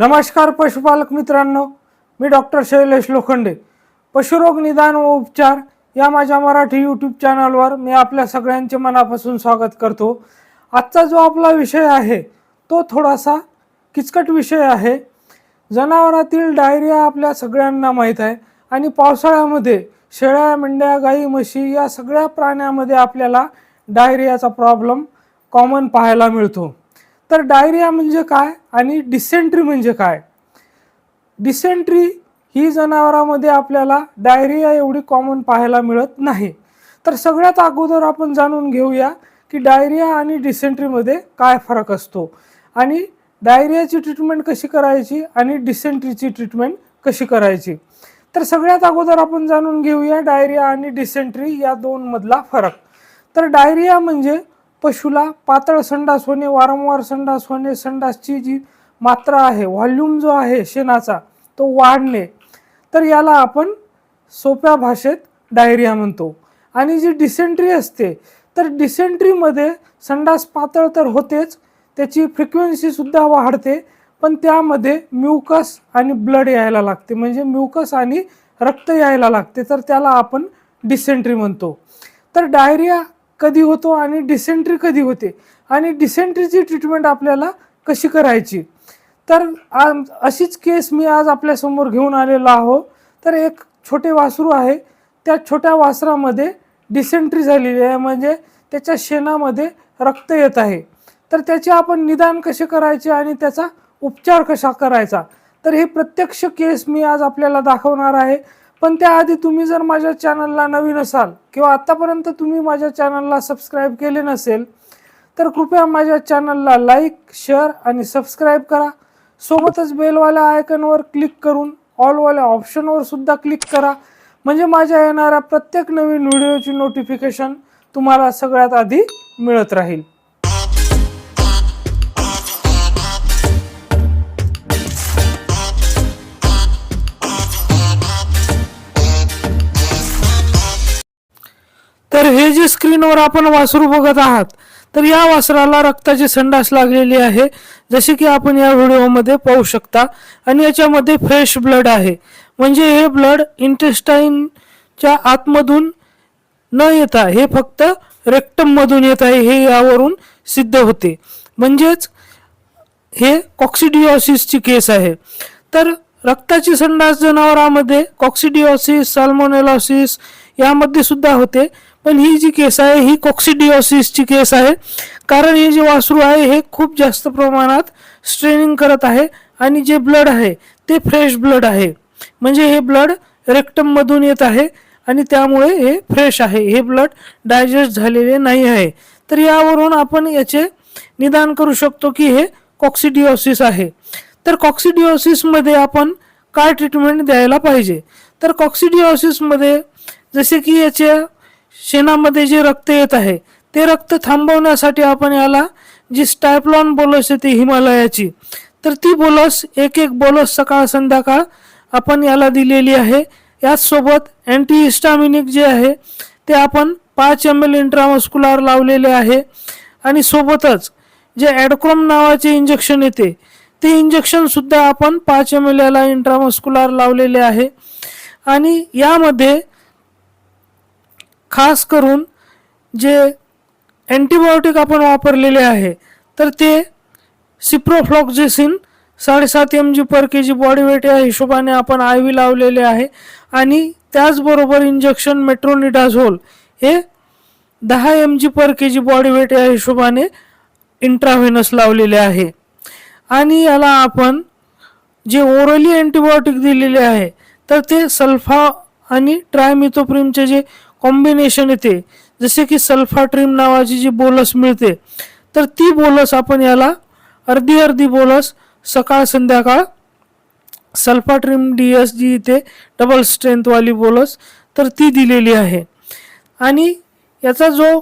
नमस्कार पशुपालक मित्रांनो मी डॉक्टर शैलेश लोखंडे. पशुरोग निदान व उपचार या माझ्या मराठी यूट्यूब चॅनलवर मी आपल्या सगळ्यांचे मनापासून स्वागत करतो. आजचा जो आपला विषय आहे तो थोडासा किचकट विषय आहे. जनावरातील डायरिया आपल्या सगळ्यांना माहीत आहे आणि पावसाळ्यामध्ये शेळ्या मेंढ्या गाई म्हशी या सगळ्या प्राण्यामध्ये आपल्याला डायरियाचा प्रॉब्लेम कॉमन पाहायला मिळतो. तर डायरिया म्हणजे काय आणि डिसेंट्री म्हणजे काय? डिसेंट्री ही जनावरांमध्ये आपल्याला डायरिया एवढी कॉमन पाहायला मिळत नाही. तर सगळ्यात अगोदर आपण जाणून घेऊया की डायरिया आणि डिसेंट्रीमध्ये काय फरक असतो आणि डायरियाची ट्रीटमेंट कशी करायची आणि डिसेंट्रीची ट्रीटमेंट कशी करायची. तर सगळ्यात अगोदर आपण जाणून घेऊया डायरिया आणि डिसेंट्री या दोनमधला फरक. तर डायरिया म्हणजे पशुला पातळ संडास होणे वारंवार संडास होणे संडासची जी मात्रा आहे व्हॉल्यूम जो आहे शेणाचा तो वाढणे. तर याला आपण सोप्या भाषेत डायरिया म्हणतो. आणि जी डिसेंट्री असते तर डिसेंट्रीमध्ये संडास पातळ तर होतेच त्याची फ्रिक्वेन्सीसुद्धा वाढते पण त्यामध्ये म्युकस आणि ब्लड यायला लागते. म्हणजे म्युकस आणि रक्त यायला लागते. तर त्याला आपण डिसेंट्री म्हणतो. तर डायरिया कधी होतो आणि डिसेंट्री कधी होते? आणि डिसेंट्रीची ट्रीटमेंट आपल्याला कशी करायची? तर अशीच केस मी आज आपल्यासमोर घेऊन आलेलो आहो तर एक छोटे वासरू आहे. त्या छोट्या वासरामध्ये डिसेंट्री झालेली आहे. म्हणजे त्याच्या शेणामध्ये रक्त येत आहे. तर त्याचे आपण निदान कसे करायचे आणि त्याचा उपचार कसा करायचा? तर हे प्रत्यक्ष केस मी आज आपल्याला दाखवणार आहे. पण त्याआधी तुम्ही जर माझ्या चॅनलला नवीन असाल किंवा आत्तापर्यंत तुम्ही माझ्या चॅनलला सबस्क्राईब केले नसेल तर कृपया माझ्या चॅनलला लाईक शेअर आणि सबस्क्राईब करा. सोबतच बेलवाल्या आयकनवर क्लिक करून ऑलवाल्या ऑप्शनवर सुद्धा क्लिक करा. म्हणजे माझ्या येणाऱ्या प्रत्येक नवीन व्हिडिओची नोटिफिकेशन तुम्हाला सगळ्यात आधी मिळत राहील. जे स्क्रीनवर आपण वासरू बघत आहात तर या वासराला रक्ताची संडास लागलेली आहे. जसे की आपण या व्हिडिओमध्ये पाहू शकता. आणि याच्यामध्ये फ्रेश ब्लड आहे. म्हणजे हे ब्लड इंटेस्टाईनच्या आतमधून न येता हे फक्त रेक्टममधून येत आहे. हे यावरून सिद्ध होते. म्हणजेच हे कॉक्सिडिओसिसची केस आहे. तर रक्ताची संडास जनावरांमध्ये कॉक्सिडिओसिस साल्मोनेलॉसिस यामध्ये सुद्धा होते. पण ही जी केस आहे ही कॉक्सिडिओसिसची केस आहे. कारण हे जे वासरू आहे हे खूप जास्त प्रमाणात स्ट्रेनिंग करत आहे आणि जे ब्लड आहे ते फ्रेश ब्लड आहे. म्हणजे हे ब्लड रेक्टममधून येत आहे आणि त्यामुळे हे फ्रेश आहे. हे ब्लड डायजेस्ट झालेले नाही आहे. तर यावरून आपण याचे निदान करू शकतो की हे कॉक्सिडिओसिस आहे. तर कॉक्सिडिओसिसमध्ये आपण काय ट्रीटमेंट द्यायला पाहिजे? तर कॉक्सिडिओसिसमध्ये जसे की याच्या शेणामध्ये जे रक्त येत आहे ते रक्त थांबवण्यासाठी आपण याला जी स्टायप्लॉन बोलस येते हिमालयाची तर ती बोलस एक एक बोलस सकाळ संध्याकाळ आपण याला दिलेली आहे. याचसोबत अँटीहिस्टामिनिक जे आहे ते आपण पाच एम एल इंट्रामस्कुलार लावलेले आहे. आणि सोबतच जे ॲडक्रोम नावाचे इंजेक्शन येते ते इंजेक्शनसुद्धा आपण पाच एम एल याला इंट्रामस्कुलार लावलेले आहे. आणि यामध्ये खास करून जे अँटीबायोटिक आपण वापरलेले आहे तर ते सिप्रोफ्लॉक्झेसिन साडेसात M G per K G body weight या हिशोबाने आपण आय व्ही लावलेले आहे आणि त्याचबरोबर इंजेक्शन मेट्रोनिडाझोल हे दहा M G per K G body weight या हिशोबाने इंट्राव्हेनस लावलेले आहे. आणि याला आपण जे ओरली अँटीबायोटिक दिलेले आहे तर ते सल्फा आणि ट्रायमिथोप्रिमचे जे कॉम्बिनेशन येते. जसे की सल्फाट्रिम नावाची जी बोलस मिळते तर ती बोलस आपण याला अर्धी अर्धी बोलस सकाळ संध्याकाळ सल्फाट्रिम डी एस जी इथे डबल स्ट्रेंथवाली बोलस तर ती दिलेली आहे. आणि याचा जो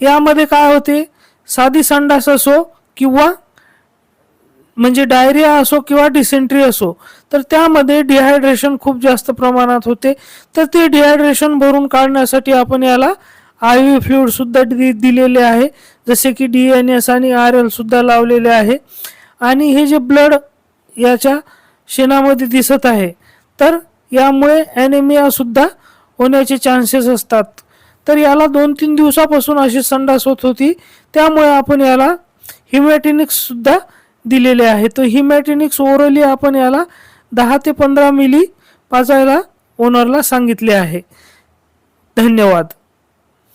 यामध्ये काय होते साधी संडास असो किंवा म्हणजे डायरिया असो किंवा डिसेंट्री असो तर त्यामध्ये डिहायड्रेशन खूप जास्त प्रमाणात होते. तर ते डिहायड्रेशन भरून काढण्यासाठी आपण याला आय व्ही फ्लुइड सुद्धा दि दिलेले आहे. जसे की डी एन एस आणि आर एल सुद्धा लावलेले आहे. आणि हे जे ब्लड याच्या शेणामध्ये दिसत आहे तर यामुळे ॲनेमिया सुद्धा होण्याचे चान्सेस असतात. तर याला दोन तीन दिवसापासून अशी संडास होत होती. त्यामुळे आपण याला हिमॅटिनिक्स सुद्धा दिलेले आहे. तर हिमॅटिनिक्स ओरली आपण याला दहा ते पंधरा मिली पाजायला ओनरला सांगितले आहे. धन्यवाद.